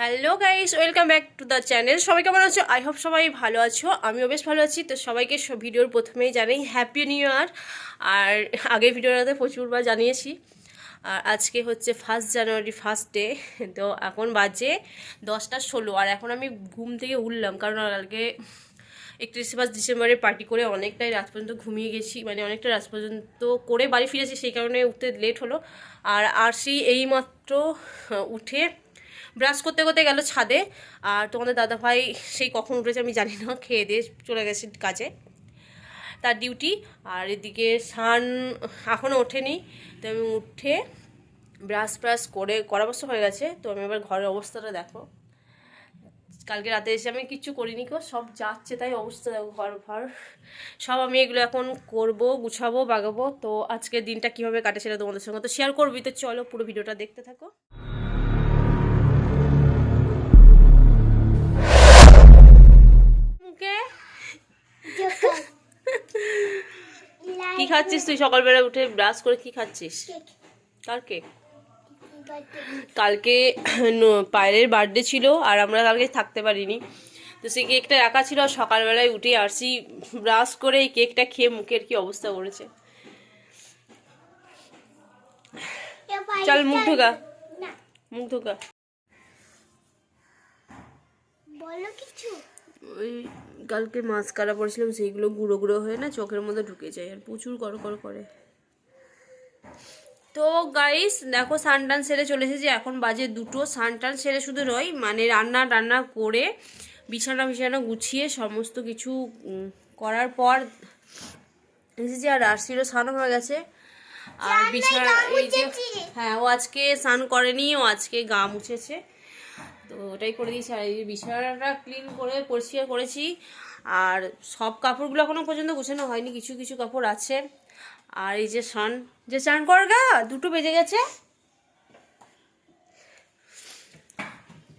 Hello guys welcome back to the channel সবাই কেমন আছো? আই হোপ সবাই ভালো আছো। আমিও বেশ ভালো আছি। তো সবাইকে ভিডিওর প্রথমেই জানাই হ্যাপি নিউ ইয়ার আর আগের ভিডিওটাতে প্রচুরবার জানিয়েছি। আর আজকে হচ্ছে ফার্স্ট জানুয়ারি ফার্স্ট ডে তো এখন বাজে দশটা ষোলো। আর এখন আমি ঘুম থেকে উঠলাম। কারণ কালকে একত্রিশে পাঁচ ডিসেম্বরে পার্টি করে অনেকটাই রাত পর্যন্ত ঘুমিয়ে গেছি। মানে অনেকটা রাত পর্যন্ত করে বাড়ি ফিরেছি। সেই কারণে উঠতে লেট হলো। আর আর সেই এইমাত্র উঠে ব্রাশ করতে করতে গেল ছাদে। আর তোমাদের দাদা ভাই সেই কখন উঠেছে আমি জানি না, খেয়ে দিয়ে চলে গেছে কাজে। তার ডিউটি। আর এদিকে সান এখনও ওঠেনি। তো আমি উঠে ব্রাশ ব্রাশ করে, করা হয়ে গেছে। তো আমি এবার ঘরের অবস্থাটা দেখো। কালকে রাতে এসে আমি কিচ্ছু করিনি কো সব যাচ্ছে তাই অবস্থা দেখো ঘর ঘর। সব আমি এগুলো এখন করব, গুছাবো, বাগাবো। তো আজকের দিনটা কীভাবে কাটে সেটা তোমাদের সঙ্গে তো শেয়ার করবি। তো চলো পুরো ভিডিওটা দেখতে থাকো। খাচ্ছিস তুই? সকালবেলা উঠে ব্রাশ করে কি খাচ্ছিস? কালকে কালকে পায়েলের বার্থডে ছিল আর আমরা কালকে থাকতে পারিনি। তো সেই কেকটা রাখা ছিল আর সকালবেলায় উঠে আসি ব্রাশ করে এই কেকটা খেয়ে মুখের কি অবস্থা করেছে। চল মুখ ঢোকা মুখ ঢোকা বলো কিছু? ওই কালকে মাছ কাটা পড়েছিলাম সেইগুলো গুঁড়ো গুঁড়ো হয়ে না চোখের মধ্যে ঢুকে যায় আর প্রচুর কর কর করে। তো গাইস দেখো সানটান সেরে চলে এসেছি এখন বাজে দুটো। সানটান সেরে শুধু নয় মানে রান্না টান্না করে বিছানা বিছানা গুছিয়ে সমস্ত কিছু করার পর এসেছি আর রাশিরও স্নান হয়ে গেছে। আর বিছানা এই যে হ্যাঁ ও আজকে স্নান করেনি ও আজকে গা মুছেছে তো ওটাই করে দিয়েছি। আর এই বিছানাটা ক্লিন করে পরিষ্কার করেছি। আর সব কাপড়গুলো এখনও পর্যন্ত গোছানো হয়নি, কিছু কিছু কাপড় আছে। আর এই যে সান যে চান কর গা, দুটো বেজে গেছে।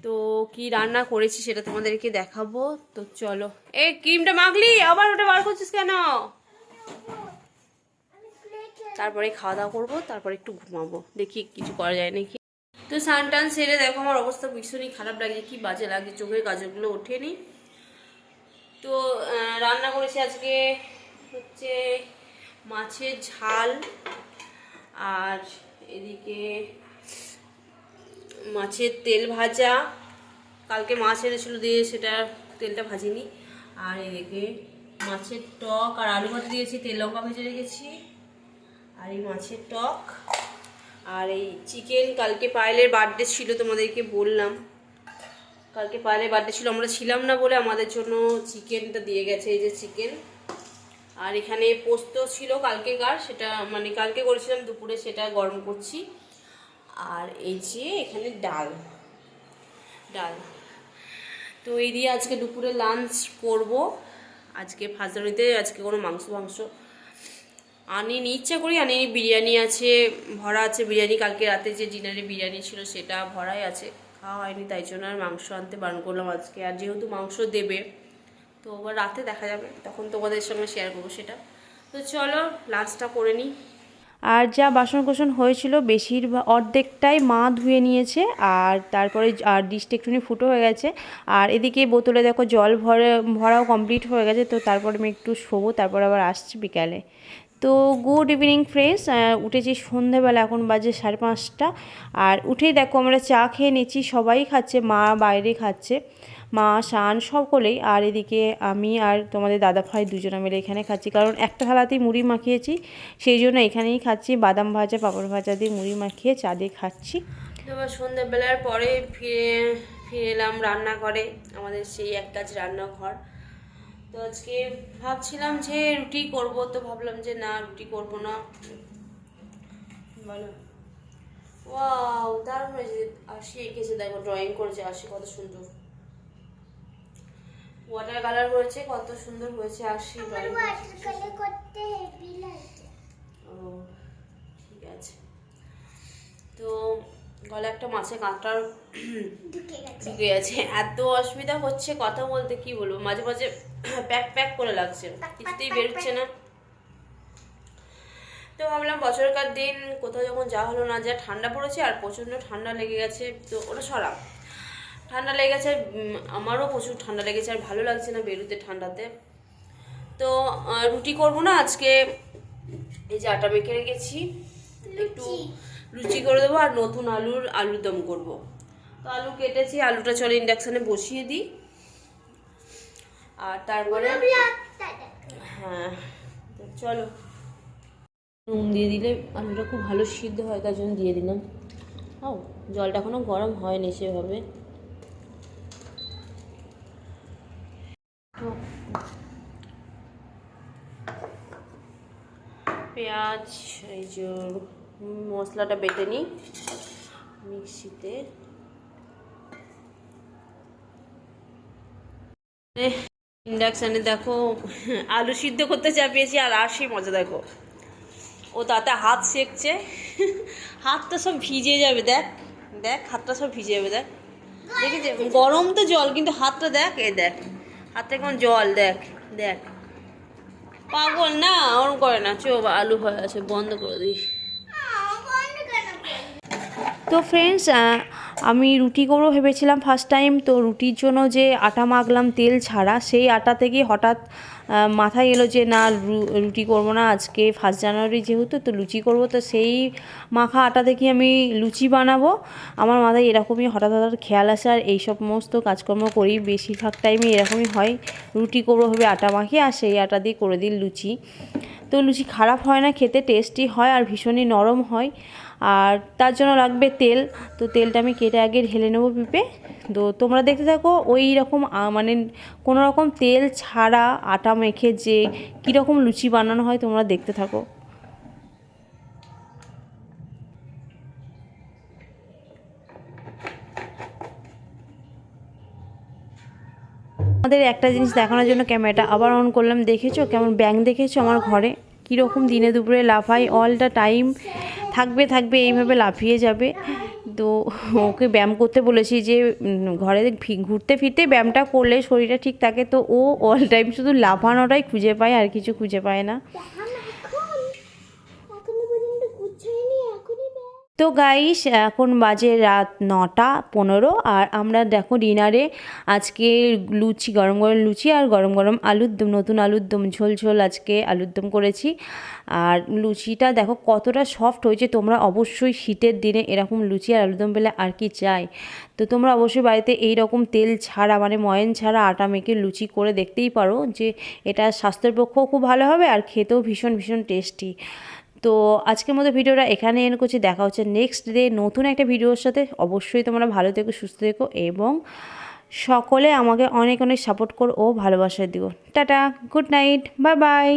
তো কি রান্না করেছি সেটা তোমাদেরকে দেখাবো। তো চলো। এ, ক্রিমটা মাখলি? আবার ওটা বার করছিস কেন? তারপরে খাওয়া দাওয়া করব, তারপরে একটু ঘুমাবো। দেখি কিছু করা যায় নাকি। তো স্নান টান সেরে দেখো আমার অবস্থা ভীষণই খারাপ লাগে কি বাজে লাগে চোখের গাজরগুলো ওঠেনি। তো রান্না করেছি আজকে হচ্ছে মাছের ঝাল আর এদিকে মাছের তেল ভাজা। কালকে মাছ এনেছিল দিয়ে সেটা তেলটা ভাজিনি। আর এদিকে মাছের টক আর আলু ভাজা দিয়েছি, তেল লঙ্কা ভেজে রেখেছি। আর এই মাছের টক আর এই চিকেন, কালকে পায়েলের বার্থডে ছিল তোমাদেরকে বললাম। কালকে পায়েলের বার্থডে ছিল, আমরা ছিলাম না বলে আমাদের জন্য চিকেনটা দিয়ে গেছে, এই যে চিকেন। আর এখানে পোস্ত ছিল কালকেকার, সেটা মানে কালকে করেছিলাম দুপুরে, সেটা গরম করছি। আর এই যে এখানে ডাল ডাল। তো এই দিয়ে আজকে দুপুরে লাঞ্চ করব। আজকে ফাজলানিতে আজকে কোনো মাংস মাংস আনিনি, ইচ্ছা করি আনিনি। বিরিয়ানি আছে, ভরা আছে। বিরিয়ানি কালকে রাতে যে ডিনারে বিরিয়ানি ছিল সেটা ভরাই আছে। খাওয়া হয়নি, তাই জন্য আর মাংস আনতে বারণ করলাম আজকে। আর যেহেতু মাংস দেবে, তো আবার রাতে দেখা যাবে। তখন তোমাদের সঙ্গে শেয়ার করব সেটা। তো চলো লাঞ্চটা করে নিই আর যা বাসন কোসন হয়েছিল বেশিরভাগ অর্ধেকটাই মা ধুয়ে নিয়েছে। আর তারপরে আর ডিশটা একটুখানি ফুটো হয়ে গেছে। আর এদিকে বোতলে দেখো জল ভরে ভরাও কমপ্লিট হয়ে গেছে। তো তারপরে আমি একটু শোবো, তারপর আবার আসছি বিকালে। তো গুড ইভিনিং ফ্রেন্ডস উঠেছি সন্ধেবেলা, এখন বাজে সাড়ে পাঁচটা। আর উঠেই দেখো, আমরা চা খেয়ে নিচ্ছি, সবাই খাচ্ছে, মা বাইরে খাচ্ছে, মা, শান, সকলেই। আর এদিকে আমি আর তোমাদের দাদা ভাই দুজনে মিলে এখানে খাচ্ছি। কারণ একটা থালাতেই মুড়ি মাখিয়েছি, সেই জন্য এখানেই খাচ্ছি। বাদাম ভাজা, পাপড় ভাজা দিয়ে মুড়ি মাখিয়ে চা দিয়ে খাচ্ছি। এবার সন্ধ্যাবেলার পরে ফিরে ফিরে এলাম রান্না করে আমাদের সেই এক কাজ রান্নাঘর। তো আজকে ভাবছিলাম যে রুটি করব তো ভাবলাম যে না রুটি করব না। বলো। ওয়াও দারুণ হয়েছে। আশি এঁকেছে দেখো ড্রয়িং করেছে আশি কত সুন্দর। ওয়াটার কালার করেছে কত সুন্দর হয়েছে আশি ড্রয়িং করতে ও ঠিক আছে। তো গলা একটা মাছে কাঁটার ঢুকে গেছে। এত অসুবিধা হচ্ছে কথা বলতে কি বলব? মাঝে মাঝে প্যাক প্যাক করে লাগছে। কিছুতেই বেরোচ্ছে না। তো ভাবলাম বছরকার দিন কোথাও যখন যা হলো না যা ঠান্ডা পড়েছে আর প্রচণ্ড ঠান্ডা লেগে গেছে তো ওটা সরাব ঠান্ডা লেগেছে উম, আমারও প্রচুর ঠান্ডা লেগেছে আর ভালো লাগছে না বেরোতে ঠান্ডাতে। তো রুটি করব না আজকে। এই যে আটা মেখে রেখেছি। একটু লুচি করে দেবো আর নতুন আলুর আলুর দম করব। তো আলু কেটেছি আলুটা চলে ইন্ডাকশানে বসিয়ে দিই। আর তারপরে হ্যাঁ তো চলো। নুন দিয়ে দিলে আলুটা খুব ভালো সিদ্ধ হয় তার জন্য দিয়ে দিলাম। ও জলটা এখনও গরম হয়নি সেভাবে। পেঁয়াজ এই যে মশলাটা বেটে নিই। মিক্সিতে। ইন্ডাকশানে দেখো, আলু সিদ্ধ করতে চাপিয়েছি আর আর সেই মজা, দেখো। ও তাতে হাত সেকছে হাতটা সব ভিজে যাবে, দেখ। দেখ, হাতটা সব ভিজে যাবে, দেখ। দেখেছে? গরম তো জল, কিন্তু হাতটা দেখ এ দেখ। হাতটা কেমন জল, দেখ দেখ। পাগল না, ওরম করে না। চো, আলু হয়ে আছে, বন্ধ করে দিই? তো ফ্রেন্ডস আমি রুটি করব ভেবেছিলাম ফার্স্ট টাইম তো রুটির জন্য যে আটা মাখলাম তেল ছাড়া, সেই আটা থেকে হঠাৎ মাথায় এলো যে না রুটি করব না, আজকে ফার্স্ট জানুয়ারি যেহেতু, তো লুচি করব, তো সেই মাখা আটা থেকে আমি লুচি বানাবো। আমার মাথায় এরকমই হঠাৎ হঠাৎ খেয়াল আসে, আর এই সমস্ত কাজকর্ম করি, বেশিরভাগ টাইমে এরকমই হয়। রুটি করব ভেবে আটা মাখিয়ে আর সেই আটা দিয়ে করে দিই লুচি। তো লুচি খারাপ হয় না, খেতে টেস্টি হয়, আর ভীষণই নরম হয়। আর তার জন্য লাগবে তেল। তো তেলটা আমি কেটে আগে ঢেলে নেব পিপে। তো তোমরা দেখতে থাকো, ওই রকম মানে কোনো রকম তেল ছাড়া আটা মেখে যে কীরকম লুচি বানানো হয় তোমরা দেখতে থাকো। আমাদের একটা জিনিস দেখানোর জন্য ক্যামেরাটা আবার অন করলাম। দেখেছ? কেমন ব্যাং দেখেছ আমার ঘরে? কীরকম দিনে দুপুরে লাফাই অল দ্য টাইম থাকবে থাকবে, এইভাবে লাফিয়ে যাবে। তো ওকে ব্যায়াম করতে বলেছি যে ঘরে ঘুরতে ফিরতে ব্যায়ামটা করলে শরীরটা ঠিক থাকে। তো ও অল টাইম শুধু লাফানোটাই খুঁজে পায়, আর কিছু খুঁজে পায় না দেখান এখন এখনও পর্যন্ত গুছাইনি এখনই ব্যাগ তো গাইস এখন বাজে রাত নটা পনেরো আর আমরা দেখো ডিনারে আজকে লুচি, গরম গরম লুচি আর গরম গরম আলুর দম, নতুন আলুর দম, ঝোল ঝোল আজকে আলুর দম করেছি। আর লুচিটা দেখো কতটা সফট হয়েছে, তোমরা অবশ্যই শীতের দিনে এরকম লুচি আর আলুর দম পেলে আর কি চাই। তো তোমরা অবশ্যই বাড়িতে এই রকম তেল ছাড়া মানে ময়ন ছাড়া আটা মেখে লুচি করে দেখতেই পারো যে এটা স্বাস্থ্যের পক্ষেও খুব ভালো হবে আর খেতেও ভীষণ ভীষণ টেস্টি তো আজকের মতো ভিডিওটা এখানে এনে করছি। দেখা হচ্ছে নেক্সট ডে নতুন একটা ভিডিওর সাথে। অবশ্যই তোমরা ভালো থেকো, সুস্থ থেকো এবং সকলে আমাকে অনেক অনেক সাপোর্ট করো ও ভালোবাসা দিও। Tata good night bye bye